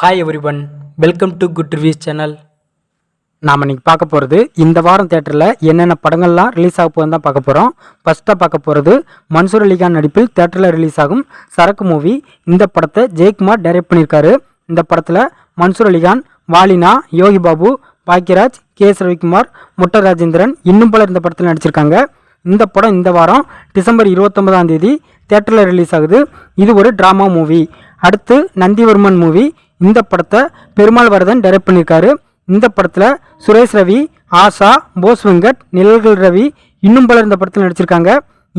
Hi everyone welcome to good reviews channel நாம் இன்றைக்கி பார்க்க போகிறது இந்த வாரம் தேட்டரில் என்னென்ன படங்கள்லாம் ரிலீஸ் ஆக போகுதுன்னு தான் பார்க்க போகிறோம் ஃபஸ்ட்டாக பார்க்க போகிறது மன்சூர் அலிகான் நடிப்பில் தேட்டரில் ரிலீஸ் ஆகும் சரக்கு மூவி இந்த படத்தை ஜெயக்குமார் டைரக்ட் பண்ணியிருக்காரு. இந்த படத்தில் மன்சூர் அலிகான் வாலினா யோகி பாபு பாக்கியராஜ் கே எஸ் ரவிக்குமார் முட்ட ராஜேந்திரன் இன்னும் பலர் இந்த படத்தில் நடிச்சிருக்காங்க. இந்த படம் இந்த வாரம் டிசம்பர் இருபத்தொன்பதாம் தேதி தேட்டரில் ரிலீஸ் ஆகுது. இது ஒரு ட்ராமா மூவி அடுத்து நந்திவர்மன் மூவி இந்த படத்தை பெருமாள் வரதன் டைரக்ட் பண்ணியிருக்காரு. இந்த படத்தில் சுரேஷ் ரவி ஆஷா போஸ் வெங்கட் நிழல்கள் ரவி இன்னும் பலர் இந்த படத்தில் நடிச்சிருக்காங்க.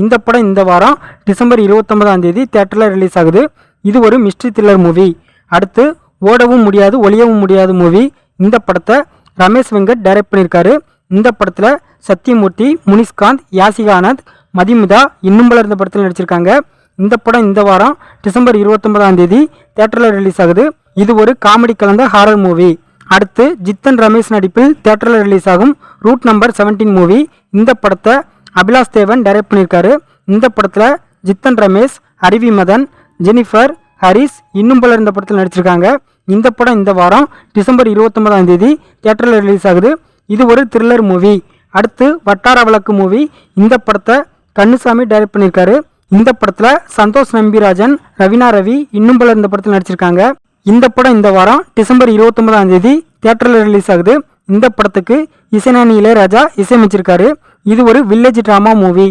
இந்த படம் இந்த வாரம் டிசம்பர் இருபத்தொன்பதாம் தேதி தேட்டரில் ரிலீஸ் ஆகுது. இது ஒரு மிஸ்ட்ரி த்ரில்லர் மூவி அடுத்து ஓடவும் முடியாது ஒளியவும் முடியாது மூவி இந்த படத்தை ரமேஷ் வெங்கட் டைரக்ட் பண்ணியிருக்காரு. இந்த படத்தில் சத்யமூர்த்தி முனிஷ்காந்த் யாசிகா ஆனந்த் மதிமிதா இன்னும் பலர் இந்த படத்தில் நடிச்சிருக்காங்க. இந்த படம் இந்த வாரம் டிசம்பர் இருபத்தொன்பதாம் தேதி தேட்டரில் ரிலீஸ் ஆகுது. இது ஒரு காமெடி கலந்த ஹாரர் மூவி அடுத்து ஜித்தன் ரமேஷ் நடிப்பில் தேட்டரில் ரிலீஸ் ஆகும் ரூட் நம்பர் 17 மூவி இந்த படத்தை அபிலாஷ் தேவன் டைரக்ட் பண்ணியிருக்காரு. இந்த படத்தில் ஜித்தன் ரமேஷ் அருவி மதன் ஜெனிஃபர் ஹரிஸ் இன்னும் பலர் இந்த படத்தில் நடிச்சிருக்காங்க. இந்த படம் இந்த வாரம் டிசம்பர் இருபத்தொன்பதாம் தேதி தேட்டரில் ரிலீஸ் ஆகுது. இது ஒரு த்ரில்லர் மூவி அடுத்து வட்டார வழக்கு மூவி இந்த படத்தை கண்ணுசாமி டைரக்ட் பண்ணியிருக்காரு. இந்த படத்தில் சந்தோஷ் நம்பிராஜன் ரவினா ரவி இன்னும் பலர் இந்த படத்தில் நடிச்சிருக்காங்க. இந்த படம் இந்த வாரம் டிசம்பர் இருபத்தொன்பதாம் தேதி தேட்டரில் ரிலீஸ் ஆகுது. இந்த படத்துக்கு இசைஞானி இளையராஜா இசையமைச்சிருக்காரு. இது ஒரு வில்லேஜ் ட்ராமா மூவி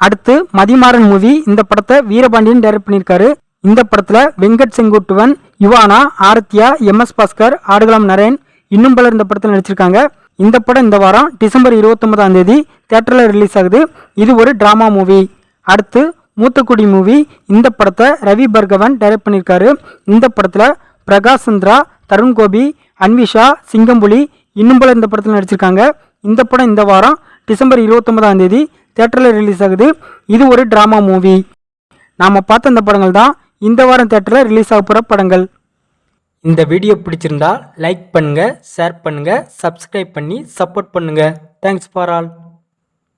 அடுத்து மதிமாறன் மூவி இந்த படத்தை வீரபாண்டியன் டைரக்ட் பண்ணியிருக்காரு. இந்த படத்தில் வெங்கட் செங்குட்டுவன் யுவானா ஆரத்யா எம் எஸ் பாஸ்கர் ஆடுகளம் நரேன் இன்னும் பலர் இந்த படத்தில் நடிச்சிருக்காங்க. இந்த படம் இந்த வாரம் டிசம்பர் இருபத்தொன்பதாம் தேதி தேட்டரில் ரிலீஸ் ஆகுது. இது ஒரு ட்ராமா மூவி அடுத்து மூத்தக்குடி மூவி இந்த படத்தை ரவி பர்கவன் டைரக்ட் பண்ணியிருக்காரு. இந்த படத்தில் பிரகாஷ் சந்திரா தருண் கோபி அன்விஷா சிங்கம்புலி இன்னும் பல இந்த படத்தில் நடிச்சிருக்காங்க. இந்த படம் இந்த வாரம் டிசம்பர் இருபத்தொன்பதாம் தேதி தேட்டரில் ரிலீஸ் ஆகுது. இது ஒரு ட்ராமா மூவி நாம் பார்த்த இந்த படங்கள் தான் இந்த வாரம் தேட்டரில் ரிலீஸ் ஆக போகிற படங்கள். இந்த வீடியோ பிடிச்சிருந்தா லைக் பண்ணுங்கள் ஷேர் பண்ணுங்கள் சப்ஸ்கிரைப் பண்ணி சப்போர்ட் பண்ணுங்கள் தேங்க்ஸ் ஃபார் ஆல்